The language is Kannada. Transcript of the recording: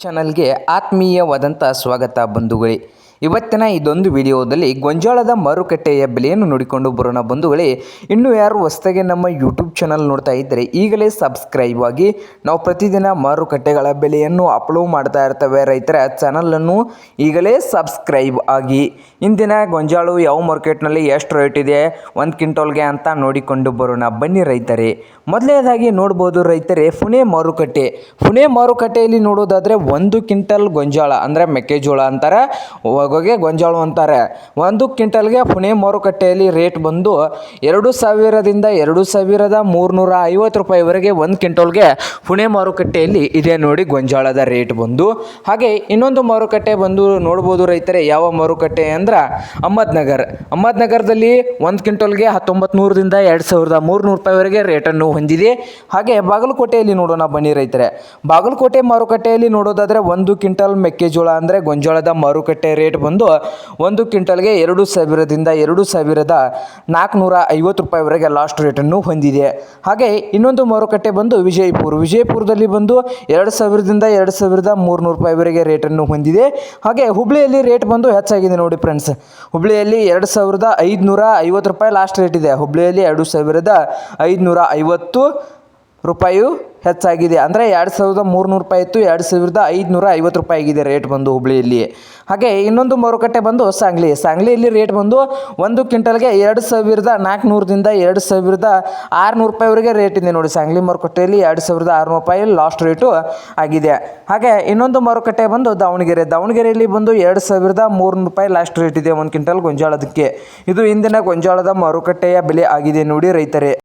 ಚಾನಲ್ಗೆ ಆತ್ಮೀಯವಾದಂಥ ಸ್ವಾಗತ ಬಂಧುಗಳೇ. ಇವತ್ತಿನ ಇದೊಂದು ವಿಡಿಯೋದಲ್ಲಿ ಗೊಂಜಾಳದ ಮಾರುಕಟ್ಟೆಯ ಬೆಲೆಯನ್ನು ನೋಡಿಕೊಂಡು ಬರೋಣ ಬಂಧುಗಳೇ. ಇನ್ನು ಯಾರು ಹೊಸದಾಗಿ ನಮ್ಮ ಯೂಟ್ಯೂಬ್ ಚಾನಲ್ ನೋಡ್ತಾ ಇದ್ದರೆ ಈಗಲೇ ಸಬ್ಸ್ಕ್ರೈಬ್ ಆಗಿ, ನಾವು ಪ್ರತಿದಿನ ಮಾರುಕಟ್ಟೆಗಳ ಬೆಲೆಯನ್ನು ಅಪ್ಲೋಡ್ ಮಾಡ್ತಾ ಇರ್ತವೆ ರೈತರ. ಚಾನಲನ್ನು ಈಗಲೇ ಸಬ್ಸ್ಕ್ರೈಬ್ ಆಗಿ. ಇಂದಿನ ಗೊಂಜಾಳು ಯಾವ ಮಾರ್ಕೆಟ್ನಲ್ಲಿ ಎಷ್ಟು ರೇಟ್ ಇದೆ, ಒಂದು ಕ್ವಿಂಟಲ್ಗೆ ಅಂತ ನೋಡಿಕೊಂಡು ಬರೋಣ ಬನ್ನಿ ರೈತರೇ. ಮೊದಲನೇದಾಗಿ ನೋಡ್ಬೋದು ರೈತರೇ, ಪುಣೆ ಮಾರುಕಟ್ಟೆ. ಪುಣೆ ಮಾರುಕಟ್ಟೆಯಲ್ಲಿ ನೋಡೋದಾದರೆ ಒಂದು ಕ್ವಿಂಟಲ್ ಗೊಂಜಾಳ ಅಂದರೆ ಮೆಕ್ಕೆಜೋಳ ಅಂತಾರೆ. ಹೊಗೆ ಗೊಂಜಾಳು ಅಂತಾರೆ. ಒಂದು ಕ್ವಿಂಟಲ್ಗೆ ಪುಣೆ ಮಾರುಕಟ್ಟೆಯಲ್ಲಿ ರೇಟ್ ಬಂದು ಎರಡು ಸಾವಿರದಿಂದ ಎರಡು ಸಾವಿರದ ಮೂರುನೂರ ಐವತ್ತು ರೂಪಾಯಿವರೆಗೆ ಒಂದು ಕ್ವಿಂಟಲ್ಗೆ ಪುಣೆ ಮಾರುಕಟ್ಟೆಯಲ್ಲಿ ಇದೆ ನೋಡಿ ಗೊಂಜಾಳದ ರೇಟ್ ಬಂದು. ಹಾಗೆ ಇನ್ನೊಂದು ಮಾರುಕಟ್ಟೆ ಬಂದು ನೋಡ್ಬೋದು ರೈತರೇ, ಯಾವ ಮಾರುಕಟ್ಟೆ ಅಂದ್ರೆ ಅಹಮದ್ನಗರ್ ಅಹಮದ್ನಗರದಲ್ಲಿ ಒಂದು ಕ್ವಿಂಟಲ್ಗೆ ಹತ್ತೊಂಬತ್ತು ನೂರದಿಂದ ಎರಡು ಸಾವಿರದ ಮೂರುನೂರು ರೂಪಾಯಿವರೆಗೆ ರೇಟನ್ನು ಹೊಂದಿದೆ. ಹಾಗೆ ಬಾಗಲಕೋಟೆಯಲ್ಲಿ ನೋಡೋಣ ಬನ್ನಿ ರೈತರೆ. ಬಾಗಲಕೋಟೆ ಮಾರುಕಟ್ಟೆಯಲ್ಲಿ ನೋಡೋದಾದರೆ ಒಂದು ಕ್ವಿಂಟಲ್ ಮೆಕ್ಕೆಜೋಳ ಅಂದರೆ ಗೊಂಜಾಳದ ಮಾರುಕಟ್ಟೆ ರೇಟ್ ಬಂದು ಒಂದು ಕ್ವಿಂಟಲ್ಗೆ ಎರಡು ಸಾವಿರದಿಂದ ಎರಡು ಸಾವಿರದ ನಾಲ್ಕುನೂರ ಐವತ್ತು ರೂಪಾಯಿವರೆಗೆ ಲಾಸ್ಟ್ ರೇಟನ್ನು ಹೊಂದಿದೆ. ಹಾಗೆ ಇನ್ನೊಂದು ಮಾರುಕಟ್ಟೆ ಬಂದು ವಿಜಯಪುರ. ವಿಜಯಪುರದಲ್ಲಿ ಬಂದು ಎರಡು ಸಾವಿರದಿಂದ ಎರಡು ಸಾವಿರದ ಮೂರುನೂರು ರೂಪಾಯಿವರೆಗೆ ರೇಟನ್ನು ಹೊಂದಿದೆ. ಹಾಗೆ ಹುಬ್ಳಿಯಲ್ಲಿ ರೇಟ್ ಬಂದು ಹೆಚ್ಚಾಗಿದೆ ನೋಡಿ ಫ್ರೆಂಡ್ಸ್. ಹುಬ್ಳಿಯಲ್ಲಿ ಎರಡು ಸಾವಿರದ ಐದುನೂರ ಐವತ್ತು ರೂಪಾಯಿ ಲಾಸ್ಟ್ ರೇಟ್ ಇದೆ. ಹುಬ್ಳಿಯಲ್ಲಿ ಎರಡು ಸಾವಿರದ ಐದುನೂರ ಐವತ್ತು ರೂಪಾಯಿಯು ಹೆಚ್ಚಾಗಿದೆ. ಅಂದರೆ ಎರಡು ಸಾವಿರದ ಮೂರುನೂರು ರೂಪಾಯಿ ಇತ್ತು, ಎರಡು ಸಾವಿರದ ಐದುನೂರ ಐವತ್ತು ರೂಪಾಯಿ ಆಗಿದೆ ರೇಟ್ ಬಂದು ಹುಬ್ಳಿಯಲ್ಲಿ. ಹಾಗೆ ಇನ್ನೊಂದು ಮಾರುಕಟ್ಟೆ ಬಂದು ಸಾಂಗ್ಲಿ. ಸಾಂಗ್ಲಿಯಲ್ಲಿ ರೇಟ್ ಬಂದು ಒಂದು ಕ್ವಿಂಟಲ್ಗೆ ಎರಡು ಸಾವಿರದ ನಾಲ್ಕುನೂರದಿಂದ ಎರಡು ಸಾವಿರದ ಆರುನೂರು ರೂಪಾಯಿವರೆಗೆ ರೇಟ್ ಇದೆ ನೋಡಿ ಸಾಂಗ್ಲಿ ಮಾರುಕಟ್ಟೆಯಲ್ಲಿ. ಎರಡು ಸಾವಿರದ ಆರುನೂರು ರೂಪಾಯಿ ಲಾಸ್ಟ್ ರೇಟು ಆಗಿದೆ. ಹಾಗೆ ಇನ್ನೊಂದು ಮಾರುಕಟ್ಟೆ ಬಂದು ದಾವಣಗೆರೆ. ದಾವಣಗೆರೆಯಲ್ಲಿ ಬಂದು ಎರಡು ಸಾವಿರದ ಮೂರುನೂರು ರೂಪಾಯಿ ಲಾಸ್ಟ್ ರೇಟ್ ಇದೆ ಒಂದು ಕ್ವಿಂಟಲ್ ಗೊಂಜಾಳದಕ್ಕೆ. ಇದು ಇಂದಿನ ಗೊಂಜಾಳದ ಮಾರುಕಟ್ಟೆಯ ಬೆಲೆ ಆಗಿದೆ ನೋಡಿ ರೈತರೇ.